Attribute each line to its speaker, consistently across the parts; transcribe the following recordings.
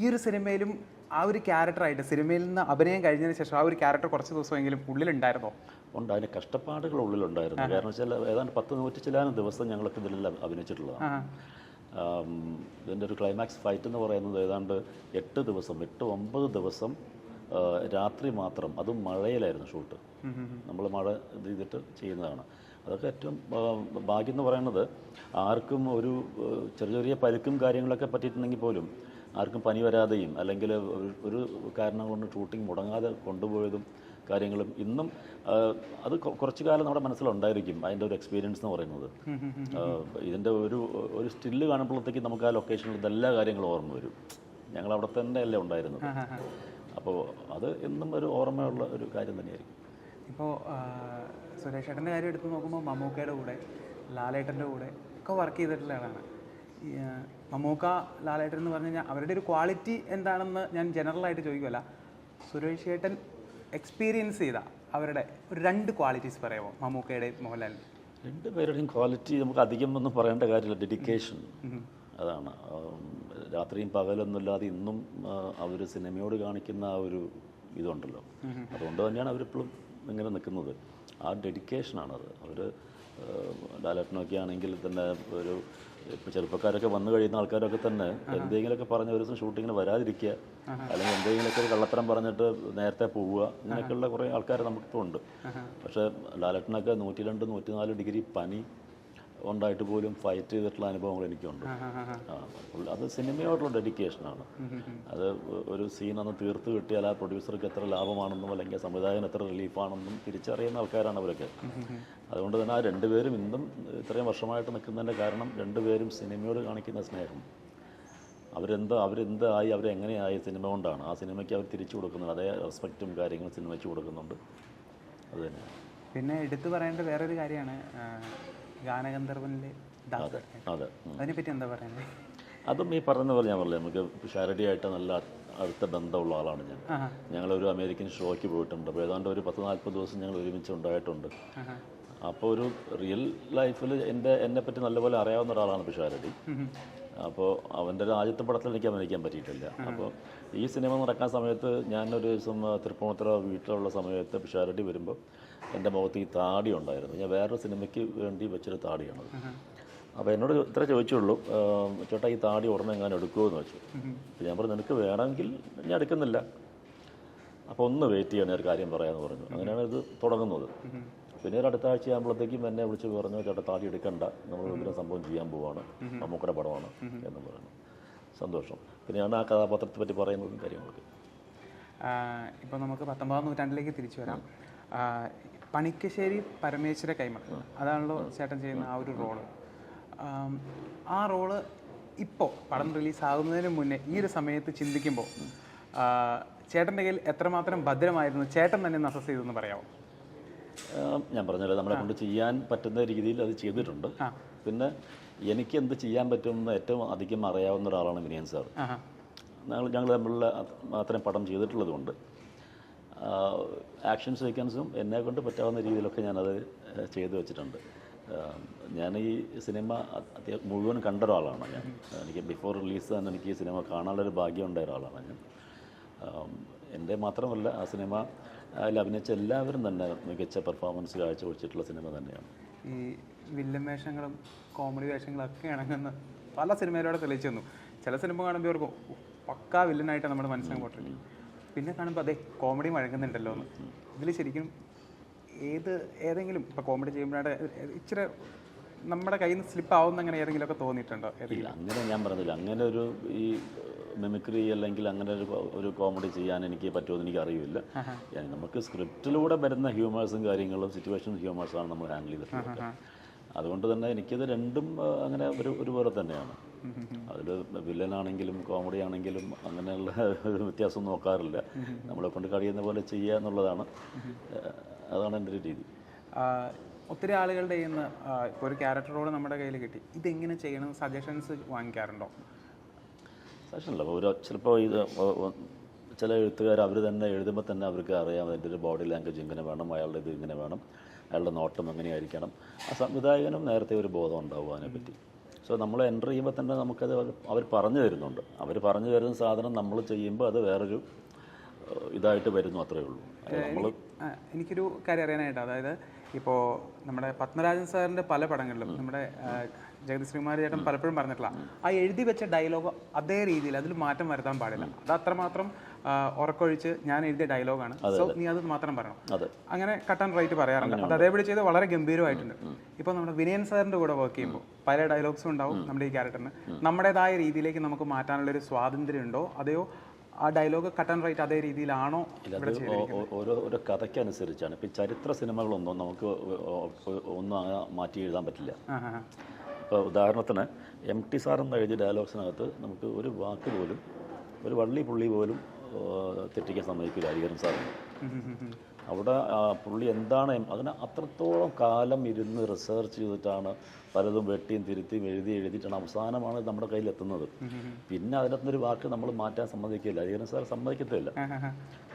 Speaker 1: ഈ ഒരു സിനിമയിലും ആ ഒരു ക്യാരക്ടറായിട്ട് സിനിമയിൽ നിന്ന് അഭിനയം കഴിഞ്ഞതിന് ശേഷം ആ ഒരു ക്യാരക്ടർ കുറച്ച് ദിവസമെങ്കിലും ഉള്ളിലുണ്ടായിരുന്നോ?
Speaker 2: ഉണ്ട്. അതിന് കഷ്ടപ്പാടുകൾ ഉള്ളിലുണ്ടായിരുന്നു. കാരണം വെച്ചാൽ ഏതാണ്ട് പത്ത് നൂറ്റി ചിലാനും ദിവസം ഞങ്ങളൊക്കെ ഇതിലെല്ലാം അഭിനയിച്ചിട്ടുള്ളതാണ്. ഇതിന്റെ ഒരു ക്ലൈമാക്സ് ഫൈറ്റ് എന്ന് പറയുന്നത് ഏതാണ്ട് എട്ട് ദിവസം എട്ട് ഒമ്പത് ദിവസം രാത്രി മാത്രം. അതും മഴയിലായിരുന്നു ഷൂട്ട്. നമ്മൾ മഴ ഇത് ചെയ്തിട്ട് ചെയ്യുന്നതാണ്. അതൊക്കെ ഏറ്റവും ഭാഗ്യം എന്ന് പറയുന്നത് ആർക്കും ഒരു ചെറിയ ചെറിയ പരുക്കും കാര്യങ്ങളൊക്കെ പറ്റിയിട്ടുണ്ടെങ്കിൽ പോലും ആർക്കും പനി വരാതെയും അല്ലെങ്കിൽ ഒരു- കാരണം കൊണ്ട് ഷൂട്ടിംഗ് മുടങ്ങാതെ കൊണ്ടുപോയതും കാര്യങ്ങളും ഇന്നും അത് കുറച്ചു കാലം നമ്മുടെ മനസ്സിലുണ്ടായിരിക്കും. അതിന്റെ ഒരു എക്സ്പീരിയൻസ് എന്ന് പറയുന്നത്. ഇതിന്റെ ഒരു ഒരു സ്റ്റില്ല് കാണുമ്പോഴത്തേക്ക് നമുക്ക് ആ ലൊക്കേഷനിൽ എല്ലാ കാര്യങ്ങളും ഓർമ്മ വരും. ഞങ്ങൾ അവിടെ തന്നെ അല്ലേ ഉണ്ടായിരുന്നത് അപ്പോൾ അത് എന്നും ഒരു ഓർമ്മയുള്ള ഒരു കാര്യം തന്നെയായിരിക്കും.
Speaker 1: ഇപ്പോൾ സുരേഷ് ഏട്ടന്റെ കാര്യം എടുത്ത് നോക്കുമ്പോൾ മമ്മൂക്കയുടെ കൂടെ ലാലേട്ടന്റെ കൂടെ ഒക്കെ വർക്ക് ചെയ്തിട്ടുള്ള ആളാണ്. മമ്മൂക്ക ലാലേട്ടൻ എന്ന് പറഞ്ഞു കഴിഞ്ഞാൽ അവരുടെ ഒരു ക്വാളിറ്റി എന്താണെന്ന് ഞാൻ ജനറലായിട്ട് ചോദിക്കുമല്ല സുരേഷ് ഏട്ടൻ എക്സ്പീരിയൻസ് ചെയ്ത അവരുടെ ഒരു രണ്ട് ക്വാളിറ്റീസ് പറയാമോ മമ്മൂക്കയുടെയും മോഹൻലാലിന്റെ
Speaker 2: രണ്ട് പേരുടെയും ക്വാളിറ്റി നമുക്ക് അധികം ഒന്നും പറയേണ്ട കാര്യമില്ല. ഡെഡിക്കേഷൻ അതാണ്. രാത്രിയും പകലൊന്നുമില്ലാതെ ഇന്നും അവർ സിനിമയോട് കാണിക്കുന്ന ആ ഒരു ഇതുണ്ടല്ലോ. അതുകൊണ്ട് തന്നെയാണ് അവരിപ്പോഴും ഇങ്ങനെ നിൽക്കുന്നത്. ആ ഡെഡിക്കേഷനാണത് അവർ ലാലേട്ടനൊക്കെ ആണെങ്കിൽ തന്നെ ഒരു ചെറുപ്പക്കാരൊക്കെ വന്നു കഴിയുന്ന ആൾക്കാരൊക്കെ തന്നെ എന്തെങ്കിലുമൊക്കെ പറഞ്ഞ ഒരു ദിവസം ഷൂട്ടിങ്ങിന് വരാതിരിക്കുക. അല്ലെങ്കിൽ എന്തെങ്കിലുമൊക്കെ ഒരു കള്ളത്തരം പറഞ്ഞിട്ട് നേരത്തെ പോവുക. ഇങ്ങനെയൊക്കെയുള്ള കുറേ ആൾക്കാർ നമുക്കിപ്പോൾ ഉണ്ട്. പക്ഷേ ലാലേട്ടനൊക്കെ നൂറ്റി രണ്ട് നൂറ്റി നാല് ഡിഗ്രി പനി ഉണ്ടായിട്ട് പോലും ഫൈറ്റ് ചെയ്തിട്ടുള്ള അനുഭവങ്ങൾ എനിക്കുണ്ട്. അത് സിനിമയോടുള്ള ഡെഡിക്കേഷനാണ് അത് ഒരു സീൻ അന്ന് തീർത്ത് കിട്ടിയാൽ ആ പ്രൊഡ്യൂസർക്ക് എത്ര ലാഭമാണെന്നും അല്ലെങ്കിൽ സംവിധായകൻ എത്ര റിലീഫാണെന്നും തിരിച്ചറിയുന്ന ആൾക്കാരാണ് അവരൊക്കെ. അതുകൊണ്ട് തന്നെ ആ രണ്ടുപേരും ഇന്നും ഇത്രയും വർഷമായിട്ട് നിൽക്കുന്നതിന്റെ കാരണം രണ്ടുപേരും സിനിമയോട് കാണിക്കുന്ന സ്നേഹം. അവരെന്താ അവരെന്തായി അവരെങ്ങനെയായി സിനിമ കൊണ്ടാണ്. ആ സിനിമയ്ക്ക് അവർ തിരിച്ചു കൊടുക്കുന്നുണ്ട്. അതേ റെസ്പെക്റ്റും കാര്യങ്ങളും സിനിമയ്ക്ക് കൊടുക്കുന്നുണ്ട്. അത് തന്നെയാണ്.
Speaker 1: പിന്നെ എടുത്തു പറയേണ്ട വേറൊരു കാര്യമാണ്. ഗാനഗന്ധർവനിലെ
Speaker 2: അതെ.
Speaker 1: അതിനെപ്പറ്റി എന്താ പറയുന്നത്
Speaker 2: അതും ഈ പറഞ്ഞ പോലെ ഞാൻ പറഞ്ഞു നമുക്ക് ഷാരഡിയായിട്ട് നല്ല അടുത്ത ബന്ധമുള്ള ആളാണ് ഞാൻ. ഞങ്ങളൊരു അമേരിക്കൻ ഷോയ്ക്ക് പോയിട്ടുണ്ട്. അപ്പോൾ ഏതാണ്ട് ഒരു പത്ത് നാൽപ്പത് ദിവസം ഞങ്ങൾ ഒരുമിച്ച് ഉണ്ടായിട്ടുണ്ട്. അപ്പോൾ ഒരു റിയൽ ലൈഫിൽ എന്റെ എന്നെപ്പറ്റി നല്ലപോലെ അറിയാവുന്ന ഒരാളാണ് പിഷാരടി അപ്പോൾ അവന്റെ ഒരു ആദ്യത്തെ പടത്തിൽ എനിക്ക് അഭിനയിക്കാൻ പറ്റിയിട്ടില്ല. അപ്പോൾ ഈ സിനിമ നടക്കാൻ സമയത്ത് ഞാനൊരു ദിവസം തൃപ്പൂണിത്തറ വീട്ടിലുള്ള സമയത്ത് പിഷാരടി വരുമ്പോൾ എന്റെ മുഖത്ത് ഈ താടി ഉണ്ടായിരുന്നു. ഞാൻ വേറൊരു സിനിമയ്ക്ക് വേണ്ടി വെച്ചൊരു താടിയാണത്. അപ്പോൾ എന്നോട് ഇത്ര ചോദിച്ചുള്ളൂ ചേട്ടാ ഈ താടി ഉടനെ എങ്ങനെ എടുക്കുമോ എന്ന് വെച്ചു അപ്പോൾ ഞാൻ പറഞ്ഞു നിനക്ക് വേണമെങ്കിൽ ഞാൻ എടുക്കുന്നില്ല. അപ്പോൾ ഒന്ന് വെയിറ്റ് ചെയ്യണം ഒരു കാര്യം പറയാമെന്ന് പറഞ്ഞു. അങ്ങനെയാണ് ഇത് തുടങ്ങുന്നത്. പിന്നെ ഒരു അടുത്ത ആഴ്ച ആകുമ്പോഴത്തേക്കും എന്നെ വിളിച്ച് പറഞ്ഞു ചേട്ടാ താടി എടുക്കണ്ട. നമ്മൾ ഇതിനെ സംഭവം ചെയ്യാൻ പോവാണ്. മമ്മൂക്കയുടെ പടമാണ്. എന്ന് പറഞ്ഞു. സന്തോഷം. പിന്നെയാണ് ആ കഥാപാത്രത്തെ പറ്റി പറയുന്നതും കാര്യങ്ങളൊക്കെ.
Speaker 1: ഇപ്പോൾ നമുക്ക് പത്തൊമ്പതാം നൂറ്റാണ്ടിലേക്ക് തിരിച്ചു വരാം. പണിക്കശ്ശേരി പരമേശ്വര കൈമൾ. അതാണല്ലോ ചേട്ടൻ ചെയ്യുന്ന ആ ഒരു റോൾ. ആ റോൾ ഇപ്പോൾ പടം റിലീസ് ആകുന്നതിന് മുന്നേ ഈ ഒരു സമയത്ത് ചിന്തിക്കുമ്പോൾ ചേട്ടന്റെ കയ്യിൽ എത്രമാത്രം ഭദ്രമായിരുന്നു? ചേട്ടൻ തന്നെ നസസ് ചെയ്തെന്ന് പറയാമോ?
Speaker 2: ഞാൻ പറഞ്ഞല്ലോ നമ്മളെ കൊണ്ട് ചെയ്യാൻ പറ്റുന്ന രീതിയിൽ അത് ചെയ്തിട്ടുണ്ട്. പിന്നെ എനിക്ക് എന്ത് ചെയ്യാൻ പറ്റുമെന്ന് ഏറ്റവും അധികം അറിയാവുന്ന ഒരാളാണ് വിനയൻ സാർ ഞങ്ങൾ ഞങ്ങൾ തമ്മിലുള്ള അത് അത്രയും പടം ചെയ്തിട്ടുള്ളതുകൊണ്ട് ആക്ഷൻ സീക്വൻസും എന്നെ കൊണ്ട് പറ്റാവുന്ന രീതിയിലൊക്കെ ഞാനത് ചെയ്തു വെച്ചിട്ടുണ്ട്. ഞാൻ ഈ സിനിമ അത്യാവശ്യം മുഴുവൻ കണ്ട ഒരാളാണ് ഞാൻ. എനിക്ക് ബിഫോർ റിലീസ് തന്നെ എനിക്ക് ഈ സിനിമ കാണാനുള്ളൊരു ഭാഗ്യം ഉണ്ടായ ഒരാളാണ് ഞാൻ. എന്റെ മാത്രമല്ല ആ സിനിമ അതിൽ അഭിനയിച്ച എല്ലാവരും തന്നെ മികച്ച പെർഫോമൻസ് കാഴ്ചവെച്ചിട്ടുള്ള സിനിമ തന്നെയാണ്.
Speaker 1: ഈ വില്ലൻ വേഷങ്ങളും കോമഡി വേഷങ്ങളൊക്കെ ഇണങ്ങുന്ന പല സിനിമയിലൂടെ തെളിയിച്ചു തന്നു. ചില സിനിമ കാണുമ്പോൾ "ഉഫ്, പക്കാ വില്ലനായിട്ട് നമ്മുടെ പോട്ടുള്ളത് പിന്നെ കാണുമ്പോൾ അതെ കോമഡി വഴങ്ങുന്നുണ്ടല്ലോ എന്ന്. ഇതിൽ ശരിക്കും ഏത് ഏതെങ്കിലും ഇപ്പോൾ കോമഡി ചെയ്യുമ്പോഴാണ് ഇച്ചിരി നമ്മുടെ കയ്യിൽ നിന്ന് സ്ലിപ്പ് ആവുന്ന അങ്ങനെ ഏതെങ്കിലുമൊക്കെ തോന്നിയിട്ടുണ്ടോ?
Speaker 2: അങ്ങനെ ഞാൻ പറഞ്ഞില്ല. അങ്ങനെ ഒരു ഈ മിമിക്രി അല്ലെങ്കിൽ അങ്ങനെ ഒരു ഒരു കോമഡി ചെയ്യാൻ എനിക്ക് പറ്റുമെന്ന് എനിക്ക് അറിയില്ല. നമുക്ക് സ്ക്രിപ്റ്റിലൂടെ വരുന്ന ഹ്യൂമേഴ്സും കാര്യങ്ങളും സിറ്റുവേഷൻ ഹ്യൂമേഴ്സാണ് നമ്മൾ ഹാൻഡിൽ ചെയ്തിട്ടുള്ളത്. അതുകൊണ്ട് തന്നെ എനിക്കത് രണ്ടും അങ്ങനെ ഒരു ഒരുപോലെ തന്നെയാണ്. അതിൽ വില്ലനാണെങ്കിലും കോമഡി ആണെങ്കിലും അങ്ങനെയുള്ള ഒരു വ്യത്യാസം നോക്കാറില്ല. നമ്മളെ കൊണ്ട് കഴിയുന്ന പോലെ ചെയ്യുക എന്നുള്ളതാണ് അതാണ് എന്റെ ഒരു രീതി.
Speaker 1: ഒത്തിരി ആളുകളുടെ കയ്യിൽ നിന്ന് ഇപ്പോൾ ഒരു ക്യാരക്ടർ റോൾ നമ്മുടെ കയ്യിൽ കിട്ടി. ഇതെങ്ങനെ ചെയ്യണം? സജഷൻസ് വാങ്ങിക്കാറുണ്ടോ?
Speaker 2: സെഷനല്ല ഒരു ചിലപ്പോൾ ഇത് ചില എഴുത്തുകാർ അവർ തന്നെ എഴുതുമ്പോൾ തന്നെ അവർക്ക് അറിയാം അതിന്റെ ഒരു ബോഡി ലാംഗ്വേജ് ഇങ്ങനെ വേണം അയാളുടെ ഇത് ഇങ്ങനെ വേണം അയാളുടെ നോട്ടം എങ്ങനെയായിരിക്കണം. ആ സംവിധായകനും നേരത്തെ ഒരു ബോധം ഉണ്ടാവും അതിനെപ്പറ്റി. സോ നമ്മൾ എന്റർ ചെയ്യുമ്പോൾ തന്നെ നമുക്കത് അവർ പറഞ്ഞു തരുന്നുണ്ട്. അവർ പറഞ്ഞു തരുന്ന സാധനം നമ്മൾ ചെയ്യുമ്പോൾ അത് വേറൊരു ഇതായിട്ട് വരുന്നു അത്രയേ ഉള്ളൂ. നമ്മൾ
Speaker 1: എനിക്കൊരു കാര്യം അറിയാനായിട്ട് അതായത് ഇപ്പോൾ നമ്മുടെ പത്മരാജൻ സാറിന്റെ പല പടങ്ങളിലും നമ്മുടെ ജഗതി ശ്രീകുമാർ ചേട്ടൻ പലപ്പോഴും പറഞ്ഞിട്ടുള്ള ആ എഴുതി വെച്ച ഡയലോഗ് അതേ രീതിയിൽ അതിൽ മാറ്റം വരുത്താൻ പാടില്ല. അത് അത്രമാത്രം ഉറക്കൊഴിച്ച് ഞാൻ എഴുതിയ ഡയലോഗാണ്. സോ നീ അത് മാത്രം പറയണം. അങ്ങനെ കട്ട് ആൻഡ് റൈറ്റ് പറയാറുണ്ട്. അത് അതേപടി ചെയ്ത് വളരെ ഗംഭീരമായിട്ടുണ്ട്. ഇപ്പോൾ നമ്മുടെ വിനയൻ സാറിന്റെ കൂടെ വർക്ക് ചെയ്യുമ്പോൾ പല ഡയലോഗ്സും ഉണ്ടാവും നമ്മുടെ ഈ ക്യാരക്ടറിന് നമ്മുടേതായ രീതിയിലേക്ക് നമുക്ക് മാറ്റാനുള്ള ഒരു സ്വാതന്ത്ര്യം ഉണ്ടോ അതെയോ ആ ഡയലോഗ് കട്ട് ആൻഡ് റൈറ്റ് അതേ രീതിയിലാണ്
Speaker 2: ഓരോ ഓരോ കഥയ്ക്കനുസരിച്ചാണ് ഇപ്പം ചരിത്ര സിനിമകളൊന്നും നമുക്ക് ഒന്നും മാറ്റി എഴുതാൻ പറ്റില്ല. ഇപ്പോൾ ഉദാഹരണത്തിന് എം ടി സാർ എന്ന് എഴുതിയ ഡയലോഗ്സിനകത്ത് നമുക്ക് ഒരു വാക്ക് പോലും ഒരു വള്ളി പുള്ളി പോലും തെറ്റിക്കാൻ സമ്മതിക്കില്ല ഹരിഹരൻ സാറിന്. അവിടെ പുള്ളി എന്താണ് അതിന് അത്രത്തോളം കാലം ഇരുന്ന് റിസർച്ച് ചെയ്തിട്ടാണ് പലതും വെട്ടിയും തിരുത്തിയും എഴുതി എഴുതിയിട്ടാണ് അവസാനമാണ് നമ്മുടെ കയ്യിൽ എത്തുന്നത്. പിന്നെ അതിനകത്തൊരു വാക്ക് നമ്മൾ മാറ്റാൻ സമ്മതിക്കില്ല. വിനയൻ സാർ സമ്മതിക്കത്തില്ല.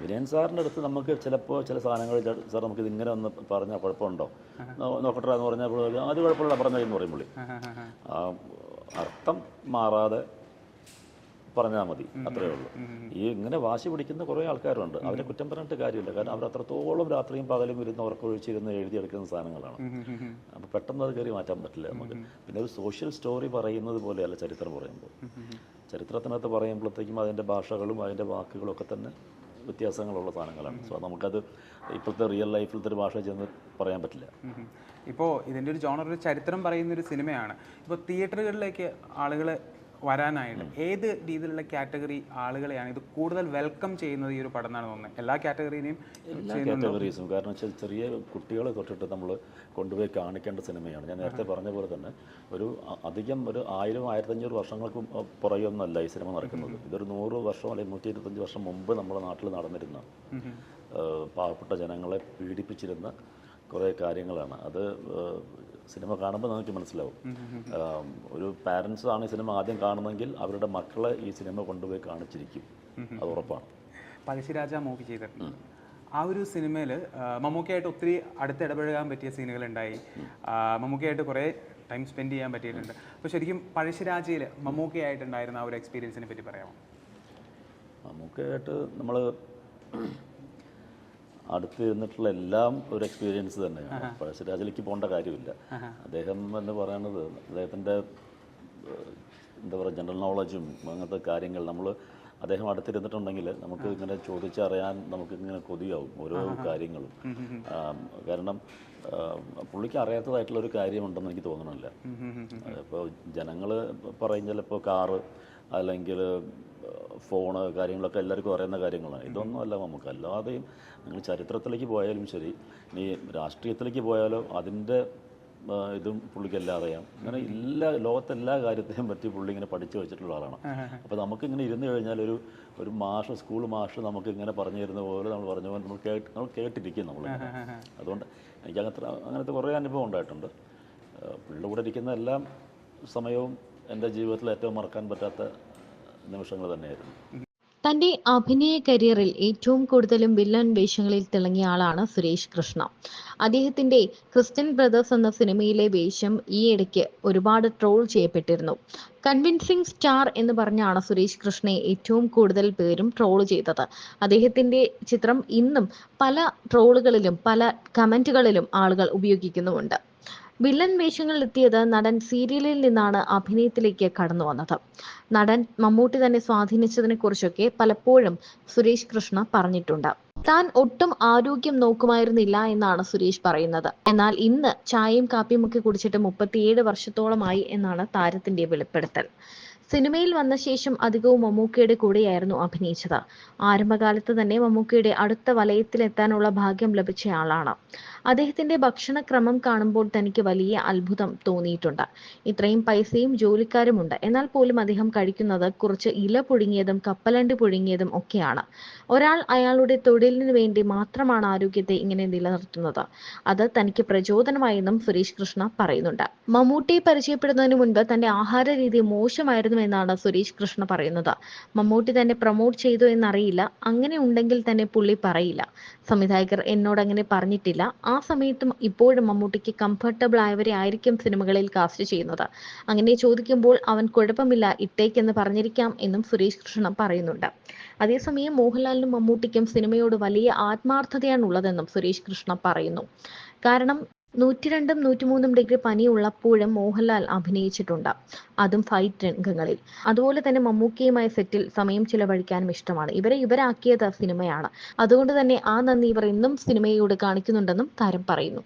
Speaker 2: വിനയൻ സാറിന്റെ അടുത്ത് നമുക്ക് ചിലപ്പോൾ ചില സാധനങ്ങൾ സാർ നമുക്ക് ഇങ്ങനെ ഒന്ന് പറഞ്ഞാൽ കുഴപ്പമുണ്ടോ? നോക്കട്ടെ എന്ന് പറഞ്ഞാൽ പുള്ളി, അത് കുഴപ്പമില്ല പറഞ്ഞു എന്ന് പറയും പുള്ളി. അർത്ഥം മാറാതെ പറഞ്ഞാൽ മതി അത്രയേ ഉള്ളൂ. ഈ ഇങ്ങനെ വാശി പിടിക്കുന്ന കുറേ ആൾക്കാരുണ്ട്. അവരെ കുറ്റം പറഞ്ഞിട്ട് കാര്യമില്ല. കാരണം അവർ അത്രത്തോളം രാത്രിയും പകലും ഇരുന്ന് ഉറക്കൊഴിച്ചിരുന്ന് എഴുതിയെടുക്കുന്ന സാധനങ്ങളാണ്. അപ്പോൾ പെട്ടെന്ന് അത് കയറി മാറ്റാൻ പറ്റില്ല നമുക്ക്. പിന്നെ ഒരു സോഷ്യൽ സ്റ്റോറി പറയുന്നത് പോലെയല്ല ചരിത്രം പറയുമ്പോൾ. ചരിത്രത്തിനകത്ത് പറയുമ്പോഴത്തേക്കും അതിന്റെ ഭാഷകളും അതിന്റെ വാക്കുകളും ഒക്കെ തന്നെ വ്യത്യാസങ്ങളുള്ള സാധനങ്ങളാണ്. സോ നമുക്കത് ഇപ്പോഴത്തെ റിയൽ ലൈഫിലത്തെ ഒരു ഭാഷ ചെന്ന് പറയാൻ പറ്റില്ല.
Speaker 1: ഇപ്പോൾ ഇതിന്റെ ഒരു ജോണർ ഒരു ചരിത്രം പറയുന്ന ഒരു സിനിമയാണ്. ഇപ്പോൾ തിയേറ്ററുകളിലേക്ക് ആളുകൾ വരാനായിട്ട്. ഏത് രീതിയിലുള്ള കാറ്റഗറി ആളുകളെയാണ് ഇത് കൂടുതൽ വെൽക്കം ചെയ്യുന്നത് ഈ ഒരു പടം എന്നാണ് തോന്നുന്നത്? എല്ലാ കാറ്റഗറിനെയും
Speaker 2: എല്ലാ കാറ്റഗറീസും. കാരണം വെച്ചാൽ ചെറിയ കുട്ടികളെ തൊട്ടിട്ട് നമ്മൾ കൊണ്ടുപോയി കാണിക്കേണ്ട സിനിമയാണ്. ഞാൻ നേരത്തെ പറഞ്ഞ പോലെ തന്നെ ഒരു അധികം ഒരു ആയിരം ആയിരത്തഞ്ഞൂറ് വർഷങ്ങൾക്ക് പുറകെയൊന്നുമല്ല ഈ സിനിമ നടക്കുന്നത്. ഇതൊരു നൂറ് വർഷം അല്ലെങ്കിൽ നൂറ്റി ഇരുപത്തഞ്ച് വർഷം മുമ്പ് നമ്മുടെ നാട്ടിൽ നടന്നിരുന്ന പാവപ്പെട്ട ജനങ്ങളെ പീഡിപ്പിച്ചിരുന്ന കുറേ കാര്യങ്ങളാണ്. അത് സിനിമ കാണുമ്പോൾ നമുക്ക് മനസ്സിലാവും. ഒരു പാരൻസ് ആണ് ഈ സിനിമ ആദ്യം കാണുന്നതെങ്കിൽ അവരുടെ മക്കളെ ഈ സിനിമ കൊണ്ടുപോയി കാണിച്ചിരിക്കും. അത് ഉറപ്പാണ്.
Speaker 1: പഴശ്ശിരാജ മൂവി ചെയ്തിട്ടുണ്ട്. ആ ഒരു സിനിമയിൽ മമ്മൂക്കയായിട്ട് ഒത്തിരി അടുത്ത് ഇടപഴകാൻ പറ്റിയ സീനുകൾ ഉണ്ടായി മമ്മൂക്കയായിട്ട് കുറേ ടൈം സ്പെൻഡ് ചെയ്യാൻ പറ്റിയിട്ടുണ്ട്. അപ്പോൾ ശരിക്കും പഴശ്ശിരാജയിൽ മമ്മൂക്കയായിട്ടുണ്ടായിരുന്ന ആ ഒരു എക്സ്പീരിയൻസിനെ പറ്റി പറയാമോ?
Speaker 2: മമ്മൂക്കയായിട്ട് നമ്മൾ അടുത്ത് ഇരുന്നിട്ടുള്ള എല്ലാം ഒരു എക്സ്പീരിയൻസ് തന്നെയാണ്. പഴശ്ശിരാജിലേക്ക് പോകേണ്ട കാര്യമില്ല. അദ്ദേഹം എന്ന് പറയുന്നത് അദ്ദേഹത്തിന്റെ എന്താ പറയുക ജനറൽ നോളജും അങ്ങനത്തെ കാര്യങ്ങൾ നമ്മൾ അദ്ദേഹം അടുത്തിരുന്നിട്ടുണ്ടെങ്കിൽ നമുക്ക് ഇങ്ങനെ ചോദിച്ചറിയാൻ നമുക്ക് ഇങ്ങനെ കൊതിയാവും ഓരോ കാര്യങ്ങളും. കാരണം പുള്ളിക്ക് അറിയാത്തതായിട്ടുള്ള ഒരു കാര്യമുണ്ടെന്ന് എനിക്ക് തോന്നണില്ല. ഇപ്പോൾ ജനങ്ങൾ പറയും ചിലപ്പോൾ കാറ് അല്ലെങ്കിൽ ഫോണ് കാര്യങ്ങളൊക്കെ എല്ലാവർക്കും അറിയുന്ന കാര്യങ്ങളാണ്. ഇതൊന്നും അല്ല നമുക്ക്. അല്ലാതെയും നിങ്ങൾ ചരിത്രത്തിലേക്ക് പോയാലും ശരി നീ രാഷ്ട്രീയത്തിലേക്ക് പോയാലോ അതിന്റെ ഇതും പുള്ളിക്ക് എല്ലാം അറിയാം അങ്ങനെ എല്ലാ ലോകത്തെ എല്ലാ കാര്യത്തെയും പറ്റി പുള്ളി ഇങ്ങനെ പഠിച്ചു വെച്ചിട്ടുള്ള ആളാണ്. അപ്പോൾ നമുക്കിങ്ങനെ ഇരുന്ന് കഴിഞ്ഞാൽ ഒരു ഒരു മാഷ് സ്കൂൾ മാഷ് നമുക്ക് ഇങ്ങനെ പറഞ്ഞു തരുന്ന പോലെ നമ്മൾ പറഞ്ഞ പോലെ നമ്മൾ കേട്ട് നമ്മൾ കേട്ടിരിക്കും നമ്മൾ അതുകൊണ്ട് എനിക്ക് അങ്ങനത്തെ അങ്ങനത്തെ കുറേ അനുഭവം ഉണ്ടായിട്ടുണ്ട്. പുള്ളിയുടെ കൂടെ ഇരിക്കുന്ന എല്ലാം സമയവും എന്റെ ജീവിതത്തിൽ ഏറ്റവും മറക്കാൻ പറ്റാത്ത നിമിഷങ്ങൾ തന്നെയായിരുന്നു.
Speaker 3: തന്റെ അഭിനയ കരിയറിൽ ഏറ്റവും കൂടുതലും വില്ലൻ വേഷങ്ങളിൽ തിളങ്ങിയ ആളാണ് സുരേഷ് കൃഷ്ണ. അദ്ദേഹത്തിന്റെ ക്രിസ്ത്യൻ ബ്രദേഴ്സ് എന്ന സിനിമയിലെ വേഷം ഈയിടയ്ക്ക് ഒരുപാട് ട്രോൾ ചെയ്യപ്പെട്ടിരുന്നു. കൺവിൻസിംഗ് സ്റ്റാർ എന്ന് പറഞ്ഞാണ് സുരേഷ് കൃഷ്ണയെ ഏറ്റവും കൂടുതൽ പേരും ട്രോൾ ചെയ്തത്. അദ്ദേഹത്തിന്റെ ചിത്രം ഇന്നും പല ട്രോളുകളിലും പല കമന്റുകളിലും ആളുകൾ ഉപയോഗിക്കുന്നുമുണ്ട്. വില്ലൻ വേഷങ്ങളിൽ എത്തിയത് നടൻ സീരിയലിൽ നിന്നാണ് അഭിനയത്തിലേക്ക് കടന്നു വന്നത്. നടൻ മമ്മൂട്ടി തന്നെ സ്വാധീനിച്ചതിനെ കുറിച്ചൊക്കെ പലപ്പോഴും സുരേഷ് കൃഷ്ണ പറഞ്ഞിട്ടുണ്ട്. താൻ ഒട്ടും ആരോഗ്യം നോക്കുമായിരുന്നില്ല എന്നാണ് സുരേഷ് പറയുന്നത്. എന്നാൽ ഇന്ന് ചായയും കാപ്പിയും ഒക്കെ കുടിച്ചിട്ട് മുപ്പത്തിയേഴ് വർഷത്തോളമായി എന്നാണ് താരത്തിന്റെ വെളിപ്പെടുത്തൽ. സിനിമയിൽ വന്ന ശേഷം അധികവും മമ്മൂക്കയുടെ കൂടെയായിരുന്നു അഭിനയിച്ചത്. ആരംഭകാലത്ത് തന്നെ മമ്മൂക്കയുടെ അടുത്ത വലയത്തിലെത്താനുള്ള ഭാഗ്യം ലഭിച്ച ആളാണ്. അദ്ദേഹത്തിന്റെ ഭക്ഷണക്രമം കാണുമ്പോൾ തനിക്ക് വലിയ അത്ഭുതം തോന്നിയിട്ടുണ്ട്. ഇത്രയും പൈസയും ജോലിക്കാരുമുണ്ട്. എന്നാൽ പോലും അദ്ദേഹം കഴിക്കുന്നത് കുറച്ച് ഇല പുഴുങ്ങിയതും കപ്പലണ്ടി പുഴുങ്ങിയതും ഒക്കെയാണ്. ഒരാൾ അയാളുടെ തൊഴിലിന് വേണ്ടി മാത്രമാണ് ആരോഗ്യത്തെ ഇങ്ങനെ നിലനിർത്തുന്നത്. അത് തനിക്ക് പ്രചോദനമായെന്നും സുരേഷ് കൃഷ്ണ പറയുന്നുണ്ട്. മമ്മൂട്ടിയെ പരിചയപ്പെടുന്നതിന് മുൻപ് തന്റെ ആഹാര രീതി മോശമായിരുന്നു എന്നാണ് സുരേഷ് കൃഷ്ണ പറയുന്നത്. മമ്മൂട്ടി തന്നെ പ്രൊമോട്ട് ചെയ്തു എന്നറിയില്ല. അങ്ങനെ ഉണ്ടെങ്കിൽ തന്നെ പുള്ളി പറയില്ല. സംവിധായകർ എന്നോട് അങ്ങനെ പറഞ്ഞിട്ടില്ല. ആ സമയത്തും ഇപ്പോഴും മമ്മൂട്ടിക്ക് കംഫർട്ടബിൾ ആയവരെ ആയിരിക്കും സിനിമകളിൽ കാസ്റ്റ് ചെയ്യുന്നത്. അങ്ങനെ ചോദിക്കുമ്പോൾ അവൻ കുഴപ്പമില്ല ഇട്ടേക്കെന്ന് പറഞ്ഞിരിക്കാം എന്നും സുരേഷ് കൃഷ്ണ പറയുന്നുണ്ട്. അതേസമയം മോഹൻലാലിനും മമ്മൂട്ടിക്കും സിനിമയോട് വലിയ ആത്മാർത്ഥതയാണ് ഉള്ളതെന്നും സുരേഷ് കൃഷ്ണ പറയുന്നു. കാരണം നൂറ്റിരണ്ടും നൂറ്റിമൂന്നും ഡിഗ്രി പനി ഉള്ളപ്പോഴും മോഹൻലാൽ അഭിനയിച്ചിട്ടുണ്ട്. അതും ഫൈറ്റ് രംഗങ്ങളിൽ. അതുപോലെ തന്നെ മമ്മൂക്കിയുമായി സെറ്റിൽ സമയം ചിലവഴിക്കാനും ഇഷ്ടമാണ്. ഇവരെ ഇവരാക്കിയത് സിനിമയാണ് അതുകൊണ്ട് തന്നെ ആ നന്ദി ഇവർ ഇന്നും സിനിമയോട് കാണിക്കുന്നുണ്ടെന്നും താരം പറയുന്നു.